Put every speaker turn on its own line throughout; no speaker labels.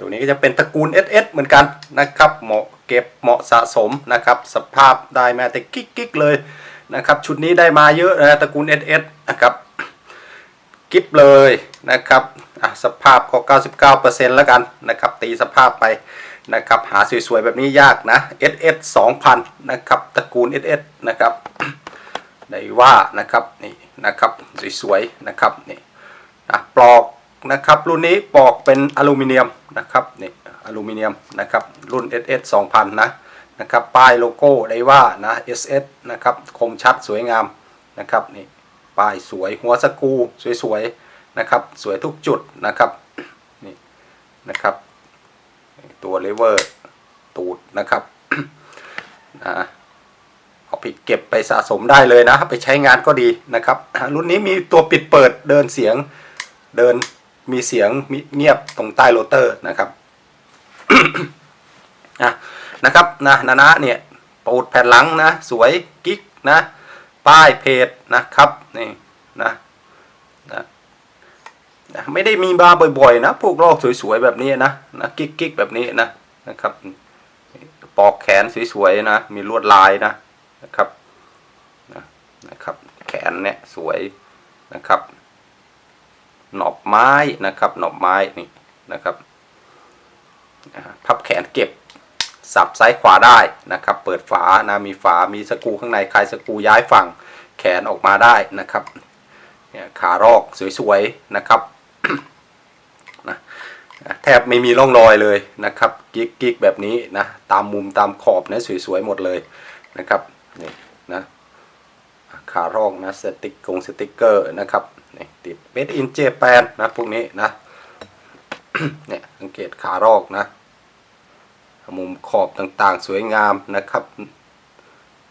ตัวนี้ก็จะเป็นตระกูล SS เหมือนกันนะครับเหมาะเก็บเหมาะสะสมนะครับสภาพได้มาแต่กิ๊กๆเลยนะครับชุดนี้ได้มาเยอะนะตระกูล SS นะครับกิฟเลยนะครับสภาพก็ 99%แล้วกันนะครับตีสภาพไปนะครับหาสวยๆแบบนี้ยากนะ SS 2000นะครับตระกูล SS นะครับได้ว่านะครับนี่นะครับสวยๆนะครับนี่นะปลอก นะครับรุ่นนี้ปอกเป็นอลูมิเนียมนะครับนี่อลูมิเนียมนะครับรุ่น SS 2000 นะนะครับป้ายโลโก้ได้ว่านะ SS นะครับคมชัดสวยงามนะครับนี่ป้ายสวยหัวสกูสวยๆนะครับสวยทุกจุดนะครับนี่นะครับตัวเลเวอร์ตูดนะครับนะเอาไปเก็บไปสะสมได้เลยนะ ไปใช้งานก็ดีนะครับ รุ่นนี้มีตัวปิดเปิดเดินเสียงเดิน มีเสียงมีเงียบตรงใต้โรเตอร์นะครับนะนะครับนะนานะเนี่ยปูดแผ่นหลังนะ สวยกิ๊กนะ ป้ายเพจนะครับนี่นะนะนะไม่ได้มีมาบ่อยๆ นะพวกลอกสวยๆแบบนี้นะนะกิ๊กๆแบบนี้นะนะครับปอกแขนสวยๆนะ มีลวดลายนะนะครับนะนะครับ แขนเนี่ยสวยนะครับ หนอบไม้นะครับหนอบไม้นี่นะครับพับแขนเก็บสับซ้ายขวาได้นะครับ เปิดฝานะมีฝามีสกูข้างในคลายสกูย้ายฝั่งแขนออกมาได้นะครับเนี่ยขารอกสวยๆนะครับนะแทบไม่มีร่องรอยเลยนะครับกิ๊กกิ๊กแบบนี้นะตามมุมตามขอบนี่สวยๆหมดเลยนะครับนี่นะขารองนะสติกกงสติกเกอร์นะครับ ติดเ a d e in Japan นะพวกนี้นะเนี่ยสังเกตขารอกนะ มุมขอบต่างๆ สวยงามนะครับ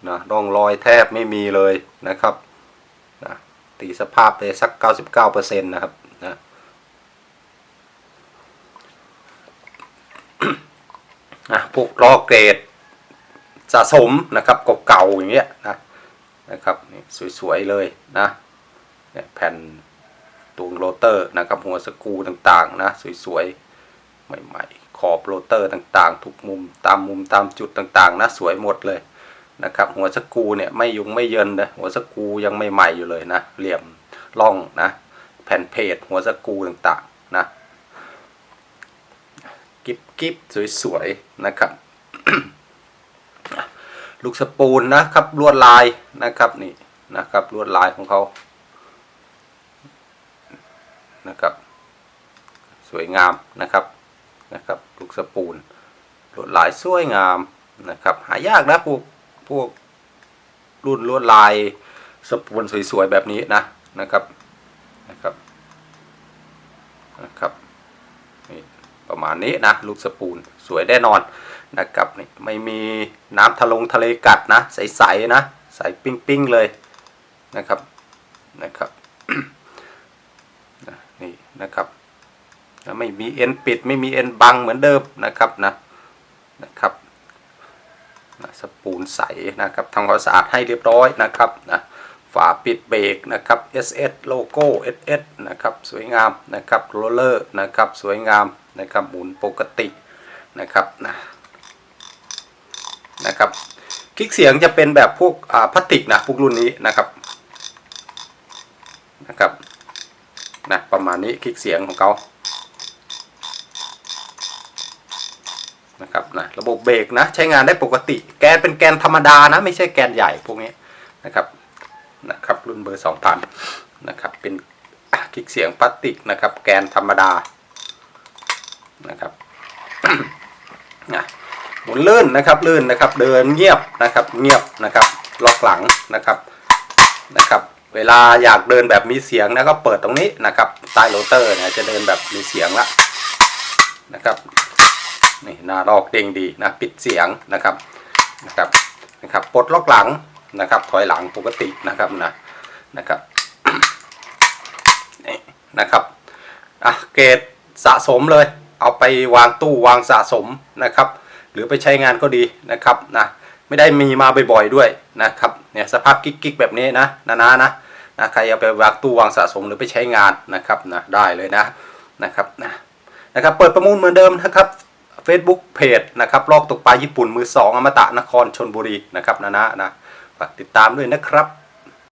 นะร่องรอยแทบไม่มีเลยนะครับนะตีสภาพไปสัก 99%นะครับนะนะพวกล้อเกรดสะสมนะครับเก่าๆอย่างเงี้ยนะนะครับนี่สวยๆเลยนะเนี่ยแผ่น ตูงโรเตอร์นะครับหัวสกูต่างๆนะสวยๆใหม่ๆ ขอบโรเตอร์ต่างๆ ทุกมุมตามมุมตามจุดต่างๆนะสวยหมดเลยนะครับหัวสกูเนี่ยไม่ยุงไม่เยินนะหัวสกูยังไม่ใหม่อยู่เลยนะเหลี่ยมร่องนะแผ่นเพจหัวสกูต่างๆนะกิบกิบสวยๆนะครับลูกสปูนนะครับลวดลายนะครับนี่นะครับลวดลายของเขา นะครับ สวยงามนะครับนะครับลูกสปูนลวดลายสวยงามนะครับ หายากนะพวกพวกรุ่นลวดลายสปูนสวยๆแบบนี้นะนะครับนะครับนะครับนี่ประมาณนี้นะลูกสปูนสวยแน่นอนนะครับนี่ไม่มีน้ำทะลงทะเลกัดนะ ใสๆนะ ใสปิ้งๆเลยนะครับนะครับ นะครับแล้วไม่มีเอ็นปิดไม่มีเอ็นบังเหมือนเดิมนะครับนะนะครับสปูนใสนะครับทำความสะอาดให้เรียบร้อยนะครับนะฝาปิดเบรกนะครับ SS โลโก้ SS นะครับสวยงามนะครับโรลเลอร์นะครับสวยงามนะครับหมุนปกตินะครับนะนะครับคลิกเสียงจะเป็นแบบพวกพลาสติกนะพวกรุ่นนี้นะครับนะครับ นะประมาณนี้คลิกเสียงของเขานะครับนะระบบเบรกนะใช้งานได้ปกติ แกนเป็นแกนธรรมดานะ ไม่ใช่แกนใหญ่พวกนี้นะครับนะครับรุ่นเบอร์2000นะครับเป็นคลิกเสียงพลาสติกนะครับ แกนธรรมดานะครับนะหมุนลื่นนะครับลื่นนะครับ เดินเงียบนะครับ เงียบนะครับล็อกหลังนะครับนะครับ เวลาอยากเดินแบบมีเสียงนะก็เปิดตรงนี้นะครับใต้โรเตอร์นี่ยจะเดินแบบมีเสียงละนะครับนี่หน้าลอกเด้งดีนะปิดเสียงนะครับนะครับนะครับปลดล็อกหลังนะครับถอยหลังปกตินะครับนะนะครับนี่นะครับอะเกรดสะสมเลย เอาไปวางตู้วางสะสมนะครับ หรือไปใช้งานก็ดีนะครับนะ ไม่ได้มีมาบ่อยๆด้วยนะครับเนี่ยสภาพกิ๊กๆแบบนี้นะนานานะนะใครเอาไปวางตู้วางสะสมหรือไปใช้งานนะครับนะได้เลยนะนะครับนะนะครับเปิดประมูลเหมือนเดิมนะครับ Facebook เพจนะครับลอกตกปลาญี่ปุ่นมือสองอมตะนครชนบุรีนะครับนะนะนะฝากติดตามด้วยนะครับ